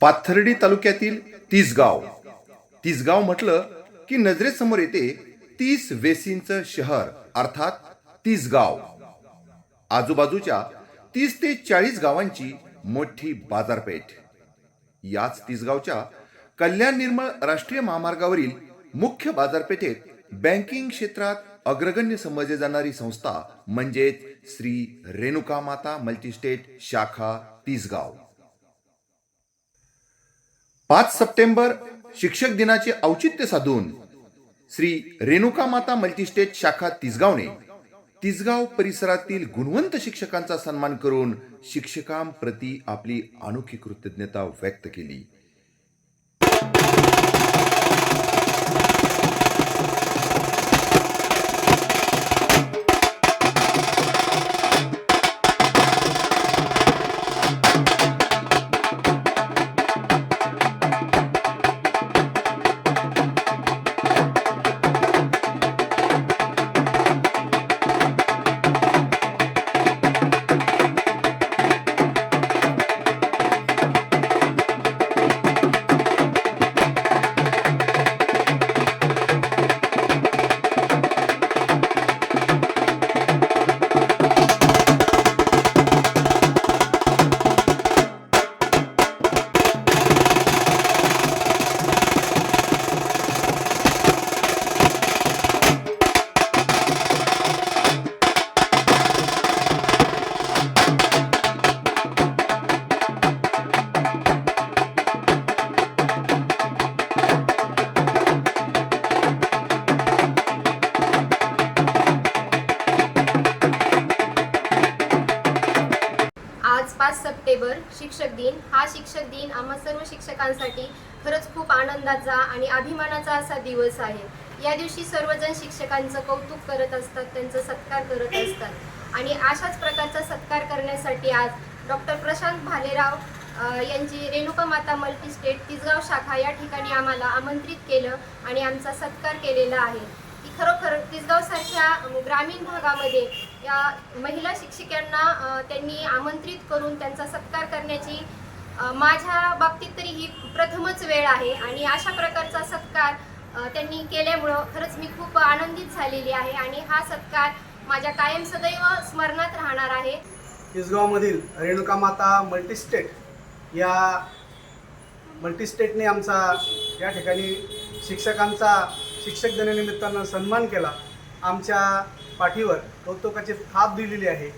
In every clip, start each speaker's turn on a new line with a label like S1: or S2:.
S1: पाथर्डी तालुक्यातील तिसगाव. तिसगाव म्हटलं की नजरेसमोर येते तीस वेसींचं शहर अर्थात तिसगाव. आजूबाजूच्या तीस ते चाळीस गावांची मोठी बाजारपेठ. याच तिसगावच्या कल्याण निर्मळ राष्ट्रीय महामार्गावरील मुख्य बाजारपेठेत बँकिंग क्षेत्रात अग्रगण्य समजली जाणारी संस्था म्हणजेच श्री रेणुका माता मल्टीस्टेट शाखा तिसगाव. पाच सप्टेंबर शिक्षक दिनाचे औचित्य साधून श्री रेणुका माता मल्टीस्टेट शाखा तिसगावने तिसगाव परिसरातील गुणवंत शिक्षकांचा सन्मान करून शिक्षकांप्रती आपली अनोखी कृतज्ञता व्यक्त केली.
S2: पाच सप्टेंबर शिक्षक दिन. हा शिक्षक दिन आम्हा सर्व शिक्षकांसाठी खरंच खूप आनंदाचा आणि अभिमानाचा असा दिवस आहे. या दिवशी सर्वजण शिक्षकांचं कौतुक करत असतात त्यांचा सत्कार करत असतात. आणि अशाच प्रकारचा सत्कार करण्यासाठी आज डॉक्टर प्रशांत भालेराव यांची रेणुका माता मल्टी स्टेट तिसगाव शाखा या ठिकाणी आम्हाला आमंत्रित केलं आणि आमचा सत्कार केलेला आहे. की खरोखर तिसगावसारख्या ग्रामीण भागामध्ये या महिला शिक्षिकांना त्यांनी आमंत्रित करून त्यांचा सत्कार करण्याची माझ्या बाबतीत तरी ही प्रथमच वेळ आहे. आणि अशा प्रकारचा सत्कार त्यांनी केल्यामुळं खरंच मी खूप आनंदित झालेली आहे आणि हा सत्कार माझ्या कायम सदैव स्मरणात राहणार आहे.
S3: तिसगावमधील रेणुका माता मल्टीस्टेट या मल्टीस्टेटने आमचा या ठिकाणी शिक्षकांचा शिक्षक दिनानिमित्तानं सन्मान केला. आमच्या पाठीवर कौतुकाची थाप दिलेली आहे.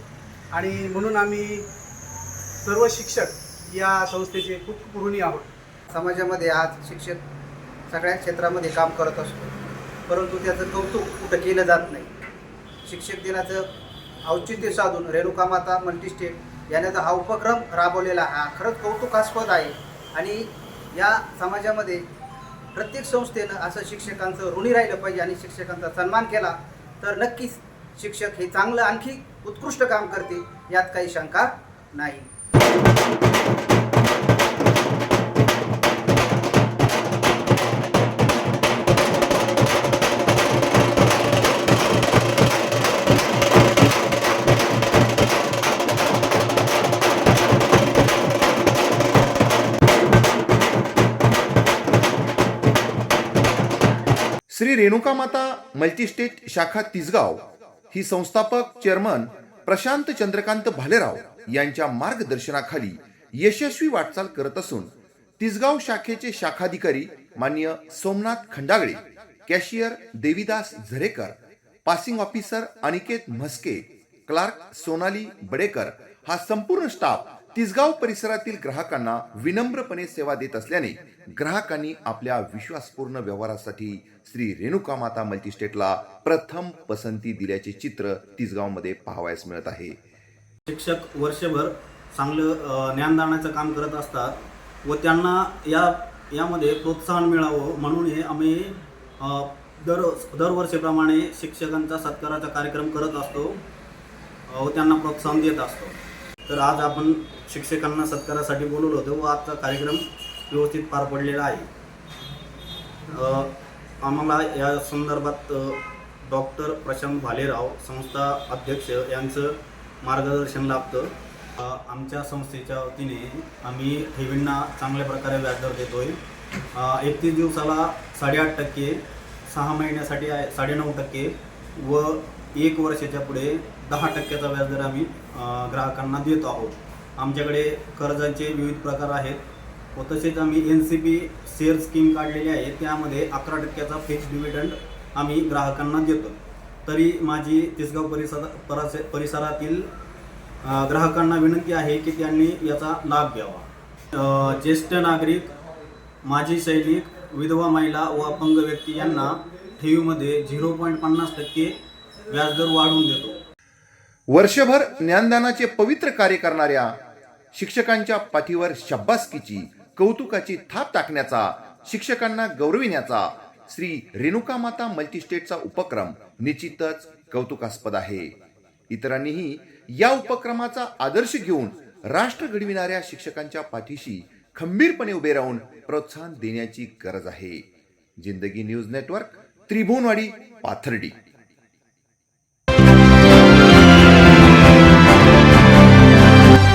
S3: आणि म्हणून आम्ही सर्व शिक्षक या संस्थेचे खूप खूप ऋणी आहोत.
S4: समाजामध्ये आज शिक्षक सगळ्या क्षेत्रामध्ये काम करत असतो. परंतु त्याचं कौतुक कुठं केलं जात नाही. शिक्षक दिनाचं औचित्य साधून रेणुका माता मल्टीस्टेट याने तर हा उपक्रम राबवलेला हा खरंच कौतुकास्पद आहे. आणि या समाजामध्ये प्रत्येक संस्थेनं असं शिक्षकांचं ऋणी राहिलं पाहिजे आणि शिक्षकांचा सन्मान केला तर नक्कीच शिक्षक हे चांगलं आणखी उत्कृष्ट काम करते यात काही शंका नाही.
S1: श्री रेणुका माता मल्टीस्टेट शाखा तिसगाव ही संस्थापक चेअरमन प्रशांत चंद्रकांत भालेराव यांच्या मार्गदर्शनाखाली यशस्वी वाटचाल करत असून तिसगाव शाखेचे शाखाधिकारी मान्य Somnath Khandagale cashier Devidas Zarekar passing officer Aniket Mhaske clerk Sonali Badekar हा संपूर्ण स्टाफ तिसगाव परिसरातील ग्राहकांना विनम्रपणे सेवा देत असल्याने ग्राहकांनी आपल्या विश्वासपूर्ण व्यवहारासाठी श्री रेणुका माता मल्टीस्टेटला प्रथम पसंती दिल्याचे चित्र तिसगावमध्ये पाहावयास मिळत आहे.
S5: शिक्षक वर्षभर चांगलं ज्ञानदानाचं काम करत असतात व त्यांना या यामध्ये प्रोत्साहन मिळावं म्हणून हे आम्ही दर दरवर्षीप्रमाणे शिक्षकांचा सत्काराचा कार्यक्रम करत असतो व त्यांना प्रोत्साहन देत असतो. तर आज आपण शिक्षकांना सत्कारासाठी बोलवलं होतं व आजचा कार्यक्रम व्यवस्थित पार पडलेला आहे. आम्हाला या संदर्भात डॉक्टर प्रशांत भालेराव संस्था अध्यक्ष यांचं मार्गदर्शन लाभतं. आमच्या संस्थेच्या वतीने आम्ही ठेवींना चांगल्या प्रकारे व्याजदर देतो आहे एकतीस दिवसाला साडेआठ टक्के सहा महिन्यासाठी आहे साडेनऊ टक्के व एक वर्षाच्या पुढे दहा टक्क्याचा व्याजदर आम्ही ग्राहकांना देत आहोत. आमच्याकडे कर्जांचे विविध प्रकार आहेत. व तसेच आम्ही N C P share scheme काढलेली आहे. त्यामध्ये अकरा टक्क्याचा फिक्स डिव्हिडंड आम्ही ग्राहकांना देतो. तरी माझी तिसगाव परिसर परासे परिसरातील ग्राहकांना विनंती आहे की त्यांनी याचा लाभ घ्यावा. ज्येष्ठ नागरिक माजी सैनिक विधवा महिला व अपंग व्यक्ती यांना ठेवीमध्ये झिरो पॉईंट पन्नास टक्के व्याजदर वाढवून देतो.
S1: वर्षभर ज्ञानदानाचे पवित्र कार्य करणाऱ्या शिक्षकांच्या पाठीवर शब्बासकीची कौतुकाची थाप टाकण्याचा शिक्षकांना गौरविण्याचा श्री रेणुका माता मल्टीस्टेटचा उपक्रम निश्चितच कौतुकास्पद आहे. इतरांनीही या उपक्रमाचा आदर्श घेऊन राष्ट्र घडविणाऱ्या शिक्षकांच्या पाठीशी खंबीरपणे उभे राहून प्रोत्साहन देण्याची गरज आहे. जिंदगी न्यूज नेटवर्क त्रिभुवनवाडी पाथर्डी.